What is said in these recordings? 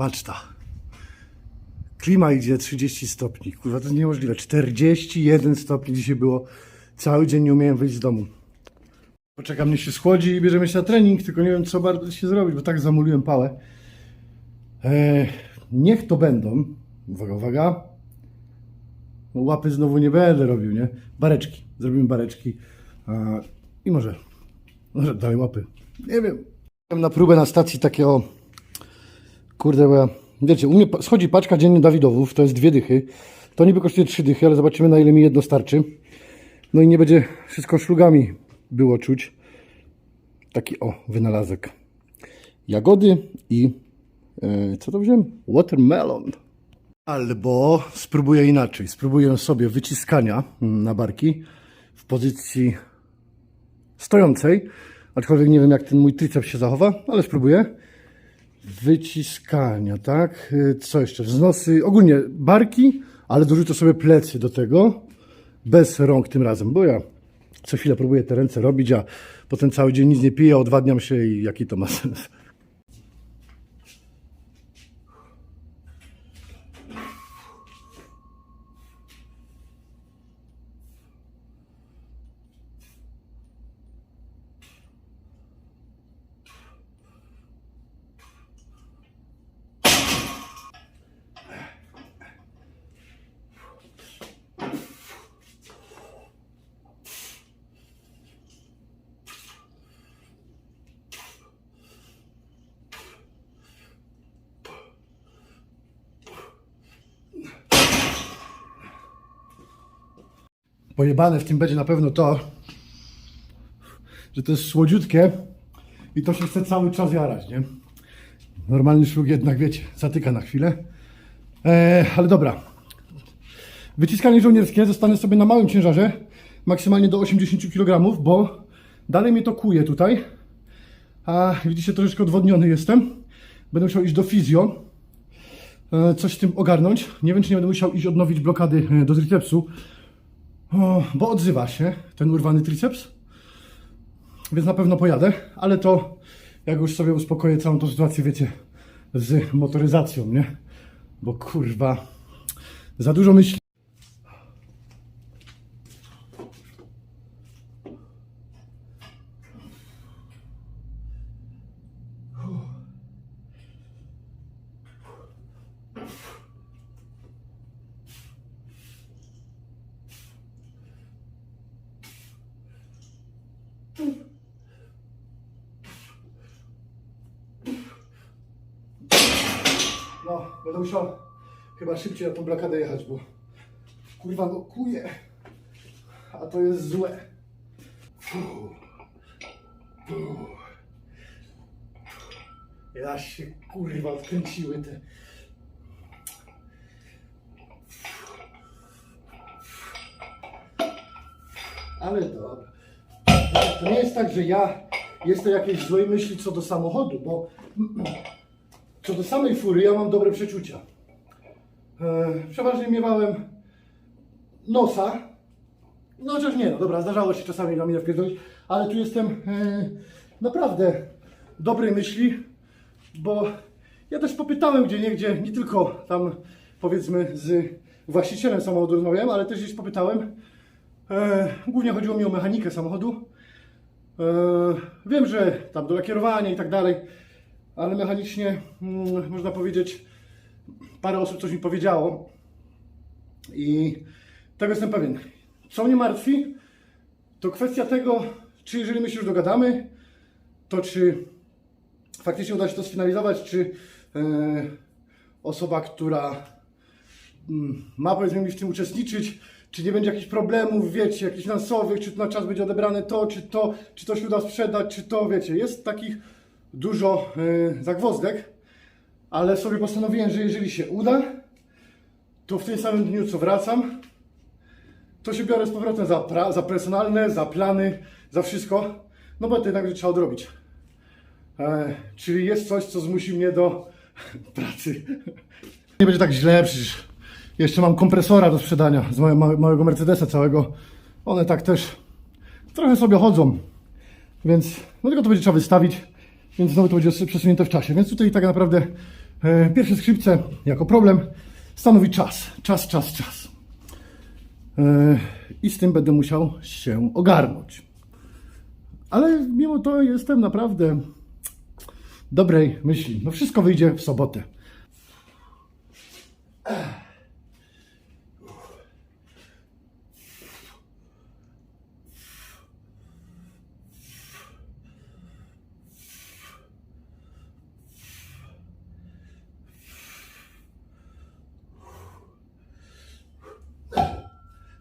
Patrz ta. Klima idzie 30 stopni. Kurwa, to jest niemożliwe. 41 stopni dzisiaj było. Cały dzień nie umiałem wyjść z domu. Poczekam, mnie się schłodzi i bierzemy się na trening, tylko nie wiem, co bardzo się zrobić, bo tak zamuliłem pałę. Eee, niech to będą. Uwaga, uwaga. No, łapy znowu nie będę robił, nie? Bareczki. Zrobimy bareczki. A, I może, może dalej łapy. Nie wiem. Na próbę na stacji takiego, kurde, bo ja, wiecie, u mnie schodzi paczka dziennie Dawidowów, to jest dwie dychy. To niby kosztuje trzy dychy, ale zobaczymy na ile mi jedno starczy. No i nie będzie wszystko szlugami było czuć. Taki o, wynalazek. Jagody i e, co to wziąłem? Watermelon. Albo spróbuję inaczej. Spróbuję sobie wyciskania mm, na barki w pozycji stojącej. Aczkolwiek nie wiem, jak ten mój triceps się zachowa, ale spróbuję. Wyciskania, tak? Y, Co jeszcze? Wznosy, ogólnie barki, ale dorzucę sobie plecy do tego. Bez rąk tym razem, bo ja co chwilę próbuję te ręce robić, a potem cały dzień nic nie piję, odwadniam się i jaki to ma sens. Pojebane w tym będzie na pewno to, że to jest słodziutkie i to się chce cały czas jarać, nie? Normalny szlug jednak, wiecie, zatyka na chwilę. Eee, ale dobra. Wyciskanie żołnierskie zostanę sobie na małym ciężarze, maksymalnie do 80 kg, bo dalej mnie to kuje tutaj. A widzicie, troszeczkę odwodniony jestem. Będę musiał iść do fizjo, e, coś z tym ogarnąć. Nie wiem, czy nie będę musiał iść odnowić blokady e, do tricepsu, o, bo odzywa się ten urwany triceps. Więc na pewno pojadę, ale to jak już sobie uspokoję całą tą sytuację, wiecie, z motoryzacją, nie? Bo kurwa, za dużo myśli. No, będę musiał chyba szybciej na tą blokadę jechać, bo kurwa no kuje. A to jest złe. Fuh. Fuh. Ja się kurwa odkręciły te. Ale dobra. To nie jest tak, że ja jestem jakiejś złej myśli co do samochodu, bo co do samej fury, ja mam dobre przeczucia. E, przeważnie miewałem nosa. No chociaż nie, no dobra, zdarzało się czasami na mnie wpierdolić, ale tu jestem e, naprawdę dobrej myśli, bo ja też popytałem gdzie niegdzie, nie tylko tam powiedzmy z właścicielem samochodu rozmawiałem, ale też gdzieś popytałem. E, głównie chodziło mi o mechanikę samochodu. Wiem, że tam do lakierowania i tak dalej, ale mechanicznie mm, można powiedzieć, parę osób coś mi powiedziało i tego jestem pewien. Co mnie martwi, to kwestia tego, czy jeżeli my się już dogadamy, to czy faktycznie uda się to sfinalizować, czy e, osoba, która mm, ma powiedzmy mi w tym uczestniczyć, czy nie będzie jakichś problemów, wiecie, jakichś finansowych, czy na czas będzie odebrane to, czy to, czy to się uda sprzedać, czy to, wiecie, jest takich dużo y, zagwozdek, ale sobie postanowiłem, że jeżeli się uda, to w tym samym dniu, co wracam, to się biorę z powrotem za, pra, za personalne, za plany, za wszystko, no bo to jednak trzeba odrobić. E, czyli jest coś, co zmusi mnie do pracy. Nie będzie tak źle, przecież jeszcze mam kompresora do sprzedania z mojego małe- małego Mercedesa całego. One tak też trochę sobie chodzą, więc no tylko to będzie trzeba wystawić, więc znowu to będzie przesunięte w czasie. Więc tutaj tak naprawdę E, Pierwsze skrzypce jako problem stanowi czas. Czas, czas, czas. E, I z tym będę musiał się ogarnąć. Ale mimo to jestem naprawdę dobrej myśli. No wszystko wyjdzie w sobotę.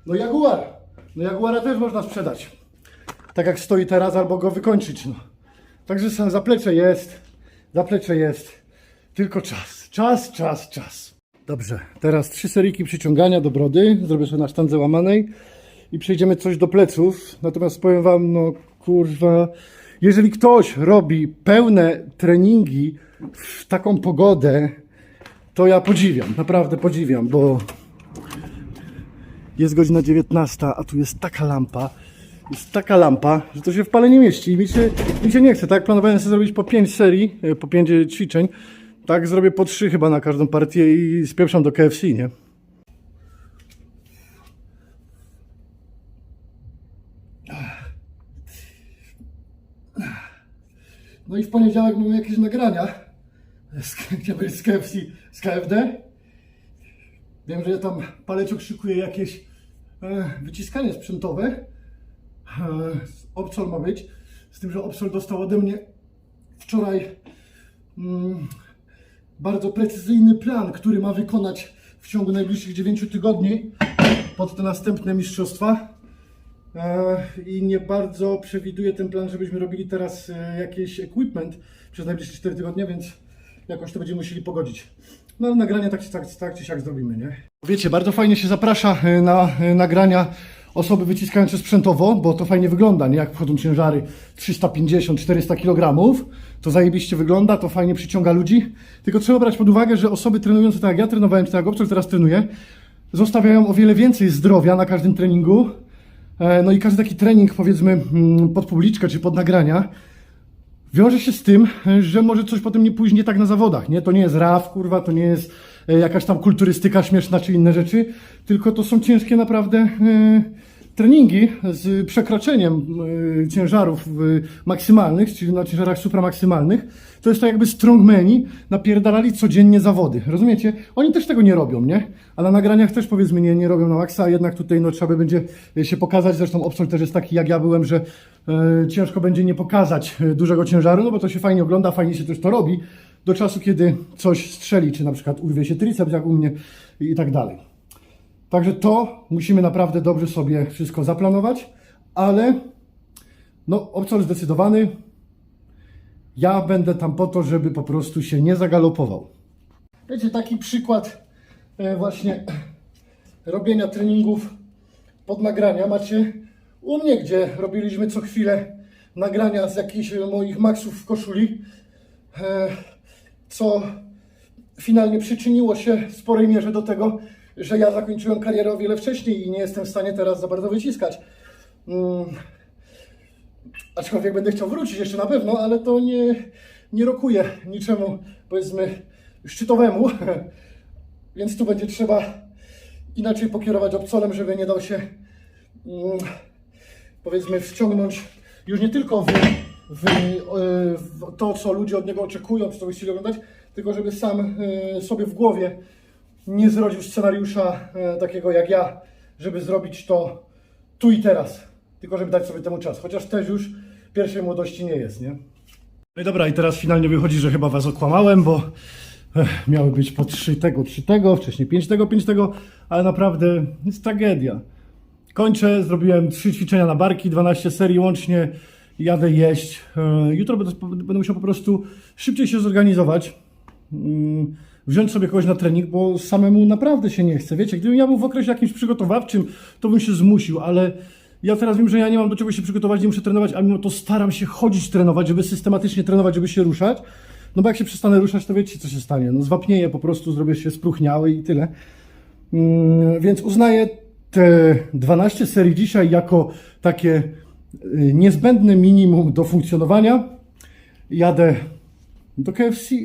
No Jaguar. No Jaguara też można sprzedać. Tak jak stoi teraz, albo go wykończyć. No. Także sam zaplecze jest. Zaplecze jest. Tylko czas. Czas, czas, czas. Dobrze. Teraz trzy seriki przyciągania do brody. Zrobię sobie na sztandze łamanej. I przejdziemy coś do pleców. Natomiast powiem wam, no kurwa, jeżeli ktoś robi pełne treningi w taką pogodę, to ja podziwiam. Naprawdę podziwiam, bo jest godzina 19, a tu jest taka lampa, jest taka lampa, że to się w pale nie mieści. I mi się, mi się nie chce, tak? Planowałem sobie zrobić po 5 serii, e, po 5 ćwiczeń. Tak, zrobię po 3 chyba na każdą partię i spieprzam do KFC, nie? No i w poniedziałek mamy jakieś nagrania z, z KFC, z KFD. Wiem, że tam paleciok szykuje jakieś e, wyciskanie sprzętowe. E, Opsol ma być. Z tym, że Opsol dostał ode mnie wczoraj mm, bardzo precyzyjny plan, który ma wykonać w ciągu najbliższych 9 tygodni pod te następne mistrzostwa. E, I nie bardzo przewiduję ten plan, żebyśmy robili teraz jakiś equipment przez najbliższe 4 tygodnie, więc jakoś to będziemy musieli pogodzić. No ale nagrania tak, tak, tak czy siak zrobimy, nie? Wiecie, bardzo fajnie się zaprasza e, na e, nagrania osoby wyciskające sprzętowo, bo to fajnie wygląda, nie? Jak wchodzą ciężary 350-400 kg, to zajebiście wygląda, to fajnie przyciąga ludzi. Tylko trzeba brać pod uwagę, że osoby trenujące tak jak ja trenowałem, tak jak Obcol teraz trenuje, zostawiają o wiele więcej zdrowia na każdym treningu. E, No i każdy taki trening, powiedzmy, mm, pod publiczkę czy pod nagrania, wiąże się z tym, że może coś potem nie pójść nie tak na zawodach, nie? To nie jest RAF, kurwa, to nie jest e, jakaś tam kulturystyka śmieszna czy inne rzeczy, tylko to są ciężkie naprawdę e, treningi z przekroczeniem e, ciężarów e, maksymalnych, czyli na ciężarach supramaksymalnych. To jest tak jakby strongmeni napierdalali codziennie zawody, rozumiecie? Oni też tego nie robią, nie? A na nagraniach też powiedzmy nie, nie robią na maksa, a jednak tutaj no, trzeba będzie się pokazać, zresztą Opsol też jest taki jak ja byłem, że e, ciężko będzie nie pokazać dużego ciężaru, no bo to się fajnie ogląda, fajnie się też to robi, do czasu kiedy coś strzeli, czy na przykład urwie się triceps jak u mnie i tak dalej. Także to musimy naprawdę dobrze sobie wszystko zaplanować, ale no Opsol zdecydowany, ja będę tam po to, żeby po prostu się nie zagalopował. Wiecie, taki przykład e, właśnie robienia treningów pod nagrania macie u mnie, gdzie robiliśmy co chwilę nagrania z jakichś moich maksów w koszuli, e, co finalnie przyczyniło się w sporej mierze do tego, że ja zakończyłem karierę o wiele wcześniej i nie jestem w stanie teraz za bardzo wyciskać. Mm, Aczkolwiek będę chciał wrócić jeszcze na pewno, ale to nie, nie rokuje niczemu, powiedzmy, szczytowemu. Więc tu będzie trzeba inaczej pokierować obcolem, żeby nie dał się, mm, powiedzmy, wciągnąć już nie tylko w, w, e, w to, co ludzie od niego oczekują, czy co by chcieli oglądać, tylko żeby sam e, sobie w głowie nie zrodził scenariusza e, takiego jak ja, żeby zrobić to tu i teraz, tylko żeby dać sobie temu czas. Chociaż też już pierwszej młodości nie jest, nie? No i dobra, i teraz finalnie wychodzi, że chyba was okłamałem, bo ech, miały być po trzy tego, trzy tego, wcześniej pięć tego, pięć tego, ale naprawdę jest tragedia. Kończę, zrobiłem trzy ćwiczenia na barki, 12 serii łącznie, jadę jeść. E, Jutro będę, będę musiał po prostu szybciej się zorganizować, mm, wziąć sobie kogoś na trening, bo samemu naprawdę się nie chce. Wiecie, gdybym ja był w okresie jakimś przygotowawczym, to bym się zmusił, ale ja teraz wiem, że ja nie mam do czego się przygotować, nie muszę trenować, a mimo to staram się chodzić trenować, żeby systematycznie trenować, żeby się ruszać. No bo jak się przestanę ruszać, to wiecie, co się stanie. No zwapnieję po prostu, zrobię się spróchniały i tyle. Mm, Więc uznaję te 12 serii dzisiaj jako takie y, niezbędne minimum do funkcjonowania. Jadę do KFC.